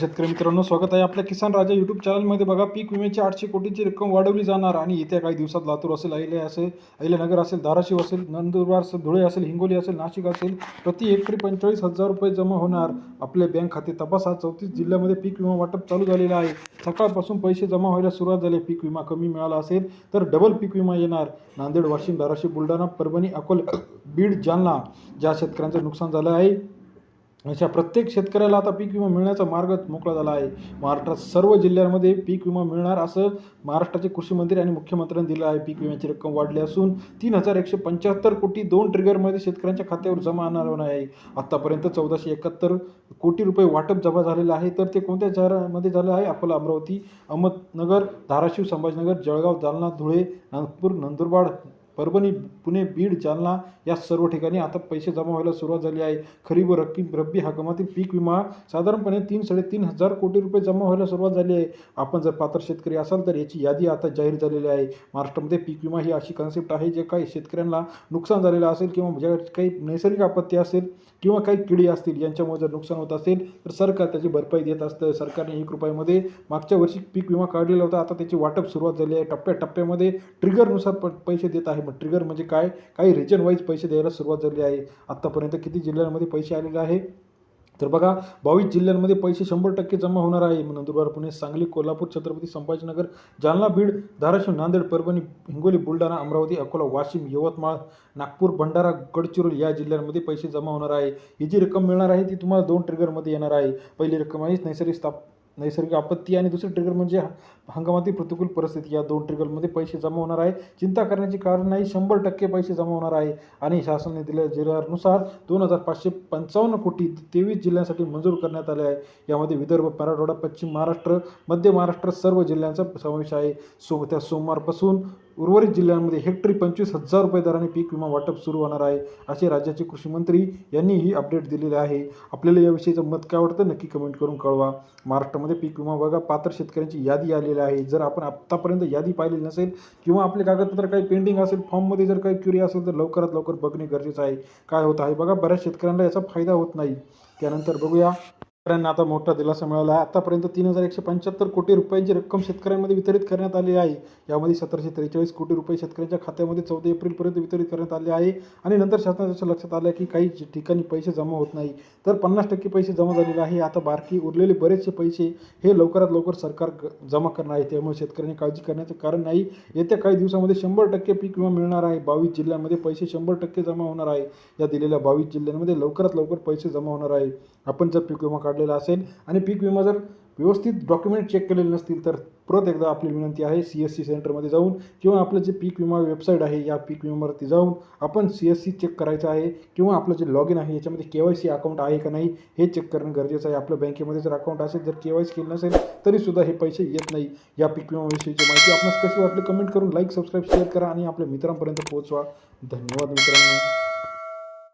शेतकरी मित्रांनो स्वागत आहे आपल्या किसान राजा यूट्यूब चॅनलमध्ये बघा पीक विम्याची आठशे कोटीची रक्कम वाढवली जाणार आणि येत्या काही दिवसात लातूर असेल अहिले असेल अहिल्यानगर असेल धाराशिव असेल नंदुरबार असेल धुळे असेल हिंगोली असेल नाशिक असेल प्रति एकरी पंचेचाळीस हजार रुपये जमा होणार. आपले बँक खाते तपासा. चौतीस जिल्ह्यामध्ये पीक विमा वाटप चालू झालेलं आहे. सकाळपासून पैसे जमा व्हायला सुरुवात झाली. पीक विमा कमी मिळाला असेल तर डबल पीक विमा येणार. नांदेड वाशिम धाराशिव बुलढाणा परभणी अकोला बीड जालना ज्या शेतकऱ्यांचं नुकसान झालं आहे अशा प्रत्येक शेतकऱ्याला आता पीक विमा मिळण्याचा मार्ग मोकळा झाला आहे. महाराष्ट्रात सर्व जिल्ह्यांमध्ये पीक विमा मिळणार असं महाराष्ट्राचे कृषी मंत्री आणि मुख्यमंत्र्यांनी दिलं आहे. पीक विम्याची रक्कम वाढली असून तीन हजार एकशे पंच्याहत्तर कोटी दोन ट्रिगरमध्ये शेतकऱ्यांच्या खात्यावर जमा होणार होणार आहे. आत्तापर्यंत चौदाशे एकाहत्तर कोटी रुपये वाटप जमा झालेलं आहे. तर ते कोणत्या शहरामध्ये झालं आहे? अकोला अमरावती अहमदनगर धाराशिव संभाजीनगर जळगाव जालना धुळे नागपूर नंदुरबार परभणी पुणे बीड जालना या सर्व ठिकाणी आता पैसे जमा व्हायला सुरुवात झाली आहे. खरीप व रक्की रब्बी हंगामातील पीक विमा साधारणपणे तीन साडेतीन हजार कोटी रुपये जमा व्हायला सुरुवात झाली आहे. आपण जर पात्र शेतकरी असाल तर याची यादी आता जाहीर झालेली आहे. महाराष्ट्रामध्ये पीक विमा ही अशी कन्सेप्ट आहे जे काही शेतकऱ्यांना नुकसान झालेलं असेल किंवा ज्या काही नैसर्गिक आपत्ती असेल किंवा काही किडी असतील यांच्यामुळे जर नुकसान होत असेल तर सरकार त्याची भरपाई देत असतं. सरकारने एक रुपयामध्ये मागच्या वर्षी पीक विमा काढलेला होता. आता त्याची वाटप सुरुवात झाली आहे. टप्प्याटप्प्यामध्ये ट्रिगरनुसार प पैसे देत आहे मग ट्रिगर म्हणजे काय? काही रिजन वाईज पैसे द्यायला सुरुवात झाली आहे. आत्तापर्यंत किती जिल्ह्यांमध्ये पैसे आलेले आहे? तर बघा बावीस जिल्ह्यांमध्ये पैसे शंभर टक्के जमा होणार आहे. मग नंदुरबार पुणे सांगली कोल्हापूर छत्रपती संभाजीनगर जालना बीड धाराशिव नांदेड परभणी हिंगोली बुलढाणा अमरावती अकोला वाशिम यवतमाळ नागपूर भंडारा गडचिरोली या जिल्ह्यांमध्ये पैसे जमा होणार आहे. ही जी रक्कम मिळणार आहे ती तुम्हाला दोन ट्रिगरमध्ये येणार आहे. पहिली रक्कम आहे नैसर्गिक स्थाप नैसर्गिक आपत्ती आणि दुसरी ट्रिगर म्हणजे ह- हंगामातील प्रतिकूल परिस्थिती. या दोन ट्रिगरमध्ये पैसे जमा होणार आहे. चिंता करण्याचे कारण नाही. शंभर टक्के पैसे जमा होणार आहे. आणि शासनाने दिलेल्या जिल्ह्यानुसार दोन हजार पाचशे पंचावन्न कोटी तेवीस जिल्ह्यांसाठी मंजूर करण्यात आले आहे. यामध्ये विदर्भ मराठवाडा पश्चिम महाराष्ट्र मध्य महाराष्ट्र सर्व जिल्ह्यांचा समावेश आहे. सो त्या सोमवारपासून उर्वरित जिल्ह्यांमध्ये हेक्टरी पंचवीस हजार रुपये दराने पीक विमा वाटप सुरू होणार आहे. असे राज्याचे कृषी मंत्री यांनी ही अपडेट दिलेले आहे. आपल्याला याविषयीचं मत काय वाटतं नक्की कमेंट करून कळवा. महाराष्ट्रामध्ये पीक विमा बघा. पात्र शेतकऱ्यांची यादी आलेली आहे. जर आपण आत्तापर्यंत यादी पाहिलेली नसेल किंवा आपले कागदपत्र काही पेंडिंग असेल फॉर्ममध्ये जर काही क्युरी असेल तर लवकरात लवकर बघणे गरजेचं आहे. काय होत आहे बघा बऱ्याच शेतकऱ्यांना याचा फायदा होत नाही. त्यानंतर बघूया. शेतकऱ्यांना आता मोठा दिलासा मिळाला आहे. आतापर्यंत तीन हजार एकशे पंच्याहत्तर कोटी रुपयांची रक्कम शेतकऱ्यांमध्ये वितरित करण्यात आली आहे. यामध्ये सतराशे त्रेचाळीस कोटी रुपये शेतकऱ्यांच्या खात्यामध्ये चौदा एप्रिलपर्यंत वितरित करण्यात आले आहे. आणि नंतर शासनाच्या लक्षात आलं की काही ठिकाणी पैसे जमा होत नाही. तर पन्नास टक्के पैसे जमा झालेले आहे. आता बारकी उरलेले बरेचसे पैसे हे लवकरात लवकर सरकार जमा करणार आहे. त्यामुळे शेतकऱ्यांनी काळजी करण्याचं कारण नाही. येत्या काही दिवसामध्ये शंभर टक्के पीक विमा मिळणार आहे. बावीस जिल्ह्यांमध्ये पैसे शंभर टक्के जमा होणार आहे. या दिलेल्या बावीस जिल्ह्यांमध्ये लवकरात लवकर पैसे जमा होणार आहे. आपण जर पीक विमा काढलेला असेल. आणि पीक विमा जर व्यवस्थित डॉक्युमेंट चेक केलेले नसतील तर परत एकदा आपली विनंती आहे सी एस सी सेंटरमध्ये जाऊन किंवा आपलं जे पीक विमा वेबसाईट आहे या पीक विमावरती जाऊन आपण सी एस सी चेक करायचं आहे किंवा आपलं जे लॉग इन आहे याच्यामध्ये के वाय सी अकाउंट आहे का नाही हे चेक करणं गरजेचं आहे. आपल्या बँकेमध्ये जर अकाउंट असेल जर के वाय सी केलं नसेल तरीसुद्धा हे पैसे येत नाही. या पीक विमाविषयीची माहिती आपणास कशी वाटली कमेंट करून लाईक सबस्क्राईब शेअर करा आणि आपल्या मित्रांपर्यंत पोहोचवा. धन्यवाद मित्रांनो.